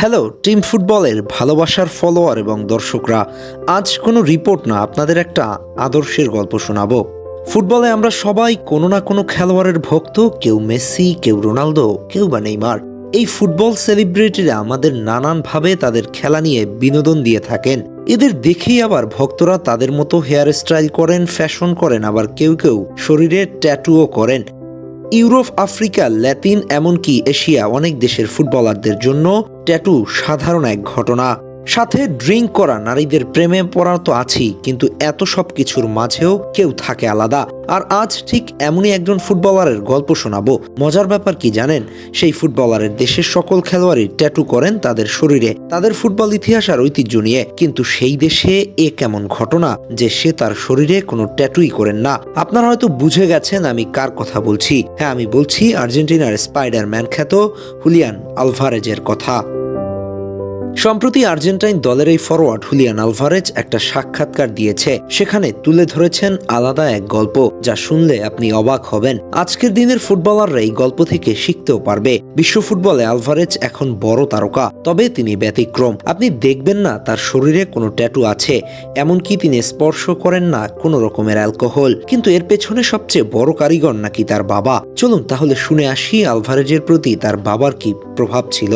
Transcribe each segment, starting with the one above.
Hello team ফুটবলের ভালোবাসার follower এবং দর্শকরা, আজ কোনো রিপোর্ট না, আপনাদের একটা আদর্শের গল্প শোনাবো। ফুটবলে আমরা সবাই কোনো না কোনো খেলোয়াড়ের ভক্ত, কেউ মেসি, কেউ রোনালদো, কেউ বা নেইমার। এই ফুটবল সেলিব্রিটিরা আমাদের নানানভাবে তাদের খেলা নিয়ে বিনোদন দিয়ে থাকেন। এদের দেখেই আবার ভক্তরা তাদের মতো হেয়ার স্টাইল করেন ফ্যাশন করেন, আবার কেউ কেউ শরীরে ট্যাটুও করেন। ইউরোপ, আফ্রিকা, ল্যাতিন, এমনকি এশিয়া, অনেক দেশের ফুটবলারদের জন্য ট্যাটু সাধারণ এক ঘটনা। সাথে ড্রিঙ্ক করা নারীদের প্রেমে পড়া তো আছেই, কিন্তু এত সব কিছুর মাঝেও কেউ থাকে আলাদা। আর আজ ঠিক এমনই একজন ফুটবলারের গল্প শোনাবো। মজার ব্যাপার কি জানেন? সেই ফুটবলারের দেশের সকল খেলোয়াড়ই ট্যাটু করেন তাদের শরীরে, তাদের ফুটবল ইতিহাস আর ঐতিহ্য নিয়ে। কিন্তু সেই দেশে এ কেমন ঘটনা যে সে তার শরীরে কোনো ট্যাটুই করেন না। আপনারা হয়তো বুঝে গেছেন আমি কার কথা বলছি। হ্যাঁ আমি বলছি আর্জেন্টিনার স্পাইডারম্যান খ্যাত হুলিয়ান আলভারেজের কথা। সম্প্রতি আর্জেন্টাইন দলের এই ফরওয়ার্ড হুলিয়ান আলভারেজ একটা সাক্ষাৎকার দিয়েছে। সেখানে তুলে ধরেছেন আলাদা এক গল্প, যা শুনলে আপনি অবাক হবেন। আজকের দিনের ফুটবলাররা এই গল্প থেকে শিখতেও পারবে। বিশ্ব ফুটবলে আলভারেজ এখন বড় তারকা, তবে তিনি ব্যতিক্রম। আপনি দেখবেন না তার শরীরে কোনো ট্যাটু আছে, এমনকি তিনি স্পর্শ করেন না কোনো রকমের অ্যালকোহল। কিন্তু এর পেছনে সবচেয়ে বড় কারিগর নাকি তার বাবা? চলুন তাহলে শুনে আসি আলভারেজের প্রতি তার বাবার কি প্রভাব ছিল।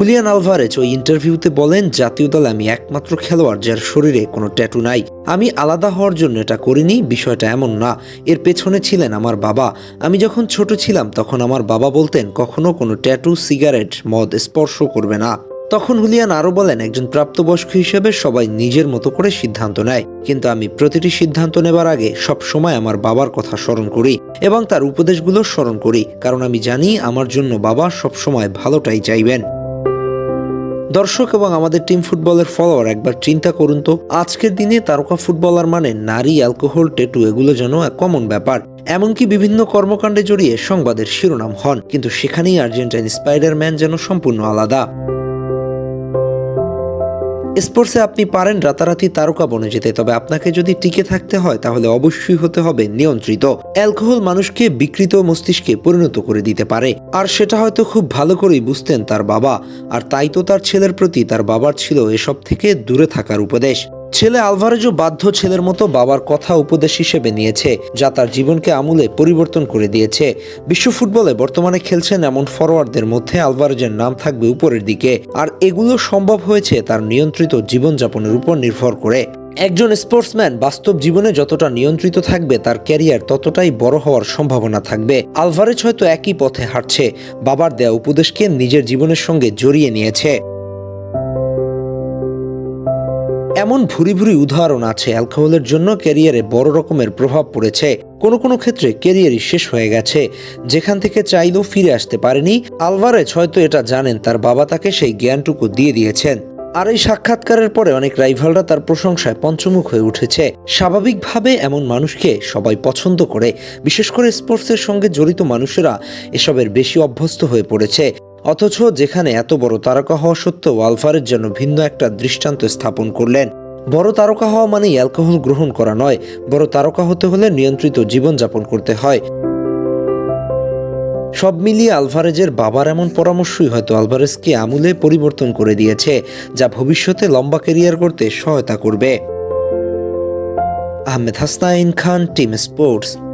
হুলিয়ান আলভারেজ ওই ইন্টারভিউতে বলেন, জাতীয় দলে আমি একমাত্র খেলোয়াড় যার শরীরে কোনো ট্যাটু নাই। আমি আলাদা হওয়ার জন্য এটা করিনি, বিষয়টা এমন না। এর পেছনে ছিলেন আমার বাবা। আমি যখন ছোট ছিলাম, তখন আমার বাবা বলতেন, কখনো কোনো ট্যাটু সিগারেট মদ স্পর্শ করবে না। তখন হুলিয়ান আরও বলেন, একজন প্রাপ্তবয়স্ক হিসেবে সবাই নিজের মতো করে সিদ্ধান্ত নেয়। কিন্তু আমি প্রতিটি সিদ্ধান্ত নেবার আগে সব সময় আমার বাবার কথা স্মরণ করি এবং তার উপদেশগুলো স্মরণ করি। কারণ আমি জানি, আমার জন্য বাবা সবসময় ভালোটাই চাইবেন। দর্শক এবং আমাদের টিম ফুটবলের ফলোয়ার একবার চিন্তা করুন তো, আজকের দিনে তারকা ফুটবলার মানে নারী অ্যালকোহল টেটু এগুলো যেন এক কমন ব্যাপার। এমনকি বিভিন্ন কর্মকাণ্ডে জড়িয়ে সংবাদের শিরোনাম হন, কিন্তু সেখানেই আর্জেন্টাইন স্পাইডারম্যান যেন সম্পূর্ণ আলাদা। স্পোর্টসে আপনি পারেন রাতারাতি তারকা বনে যেতে, তবে আপনাকে যদি টিকে থাকতে হয়, তাহলে অবশ্যই হতে হবে নিয়ন্ত্রিত। অ্যালকোহল মানুষকে বিকৃত মস্তিষ্কে পরিণত করে দিতে পারে, আর সেটা হয়তো খুব ভালো করেই বুঝতেন তার বাবা, আর তাই তো তার ছেলের প্রতি তার বাবার ছিল এসব থেকে দূরে থাকার উপদেশ। ছেলে আলভারেজও বাধ্য ছেলের মতো বাবার কথা উপদেশ হিসেবে নিয়েছে, যা তার জীবনকে আমূলে পরিবর্তন করে দিয়েছে। বিশ্ব ফুটবলে বর্তমানে খেলছেন এমন ফরওয়ার্ডদের মধ্যে আলভারেজের নাম থাকবে উপরের দিকে, আর এগুলো সম্ভব হয়েছে তার নিয়ন্ত্রিত জীবনযাপনের উপর নির্ভর করে। একজন স্পোর্টসম্যান বাস্তব জীবনে যতটা নিয়ন্ত্রিত থাকবে, তার ক্যারিয়ার ততটাই বড় হওয়ার সম্ভাবনা থাকবে। আলভারেজ হয়তো একই পথে হাঁটছে, বাবার দেয়া উপদেশকে নিজের জীবনের সঙ্গে জড়িয়ে নিয়েছে। এমন ভুরি ভুরি উদাহরণ আছে অ্যালকোহলের জন্য ক্যারিয়ারে বড় রকমের প্রভাব পড়েছে। কোনো কোনো ক্ষেত্রে ক্যারিয়ারই শেষ হয়ে গেছে। যেখান থেকে চাইলেও ফিরে আসতে পারেনি। আলভারেজ হয়তো এটা জানেন, তার বাবা তাকে সেই জ্ঞানটুকু দিয়ে দিয়েছেন। আর এই সাক্ষাৎকারের পরে অনেক রাইভালরা তার প্রশংসায় পঞ্চমুখ হয়ে উঠেছে। স্বাভাবিকভাবে এমন মানুষকে সবাই পছন্দ করে। বিশেষ করে স্পোর্টসের সঙ্গে জড়িত মানুষেরা এসবের বেশি অভ্যস্ত হয়ে পড়েছে। অথচ যেখানে এত বড় তারকা হওয়া সত্ত্বেও আলভারেজ জন্য ভিন্ন একটা দৃষ্টান্ত স্থাপন করলেন। বড় তারকা হওয়া মানেই অ্যালকোহল গ্রহণ করা নয়, বড় তারকা হতে হলে নিয়ন্ত্রিত জীবনযাপন করতে হয়। সব মিলিয়ে আলভারেজের বাবার এমন পরামর্শই হয়তো আলভারেজকে আমূলে পরিবর্তন করে দিয়েছে, যা ভবিষ্যতে লম্বা ক্যারিয়ার করতে সহায়তা করবে। Ahmed Hasnain Khan, team sports.